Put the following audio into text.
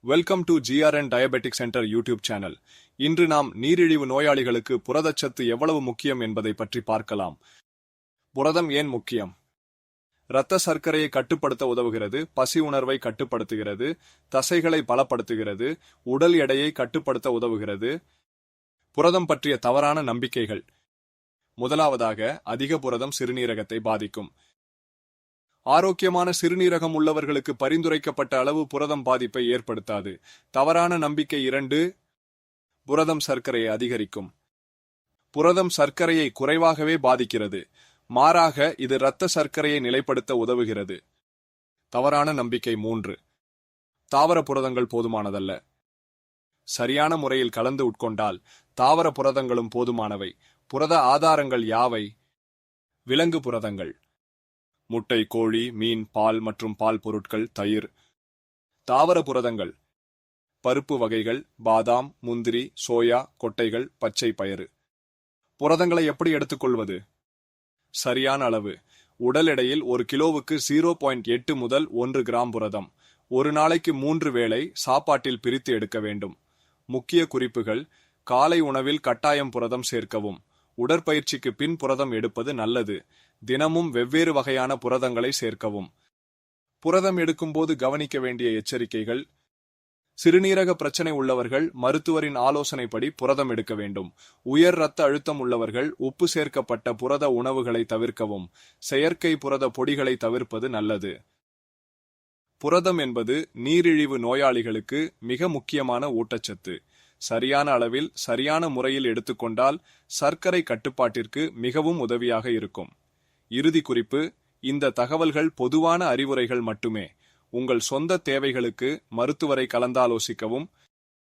Welcome to GRN diabetic centre YouTube channel இன்று நாம் நீரிழிவு நோயாளிகளுக்கு புரதச்சத்து எவ்வளவு முக்கியம் என்பதை பற்றி பார்க்கலாம். புரதம் ஏன் முக்கியம்? இரத்த சர்க்கரையை கட்டுப்படுத்த உதவுகிறது பசி உணர்வை கட்டுப்படுத்துகிறது தசைகளை பலப்படுத்துகிறது உடல் எடையை கட்டுப்படுத்த உதவுகிறது. புரதம் பற்றிய தவறான நம்பிக்கைகள். முதலாவதாக அதிக புரதம் சிறுநீரகத்தை பாதிக்கும். ஆரோக்கியமான சிறுநீரகம் உள்ளவர்களுக்கு பரிந்துரைக்கப்பட்ட அளவு புரதம் பாதிப்பை ஏற்படுத்தாது. தவறான நம்பிக்கை இரண்டு புரதம் சர்க்கரையை அதிகரிக்கும். புரதம் சர்க்கரையை குறைவாகவே பாதிக்கிறது. மாறாக இது இரத்த சர்க்கரையை நிலைப்படுத்த உதவுகிறது. தவறான நம்பிக்கை மூன்று தாவர புரதங்கள் போதுமானதல்ல. சரியான முறையில் கலந்து உட்கொண்டால் தாவர புரதங்களும் போதுமானவை. புரத ஆதாரங்கள் யாவை? விலங்கு புரதங்கள். முட்டை கோழி மீன் பால் மற்றும் பால் பொருட்கள் தயிர். தாவர புரதங்கள். பருப்பு வகைகள் பாதாம் முந்திரி சோயா கொட்டைகள் பச்சை பயறு. புரதங்களை எப்படி எடுத்துக்கொள்வது? சரியான அளவு. உடல் எடையில் ஒரு கிலோவுக்கு ஜீரோ பாயிண்ட் எட்டு முதல் ஒன்று கிராம் புரதம். ஒரு நாளைக்கு மூன்று வேளை சாப்பாட்டில் பிரித்து எடுக்க வேண்டும். முக்கிய குறிப்புகள். காலை உணவில் கட்டாயம் புரதம் சேர்க்கவும். உடற்பயிற்சிக்கு பின் புரதம் எடுப்பது நல்லது. தினமும் வெவ்வேறு வகையான புரதங்களை சேர்க்கவும். புரதம் எடுக்கும்போது கவனிக்க வேண்டிய எச்சரிக்கைகள். சிறுநீரக பிரச்சனை உள்ளவர்கள் மருத்துவரின் ஆலோசனைப்படி புரதம் எடுக்க வேண்டும். உயர் இரத்த அழுத்தம் உள்ளவர்கள் உப்பு சேர்க்கப்பட்ட புரத உணவுகளை தவிர்க்கவும். செயற்கை புரத பொடிகளை தவிர்ப்பது நல்லது. புரதம் என்பது நீரிழிவு நோயாளிகளுக்கு மிக முக்கியமான ஊட்டச்சத்து. சரியான அளவில் சரியான முறையில் எடுத்துக்கொண்டால் சர்க்கரை கட்டுப்பாட்டிற்கு மிகவும் உதவியாக இருக்கும். இறுதி குறிப்பு இந்த தகவல்கள் பொதுவான அறிவுரைகள் மட்டுமே. உங்கள் சொந்த தேவைகளுக்கு மருத்துவரை கலந்தாலோசிக்கவும்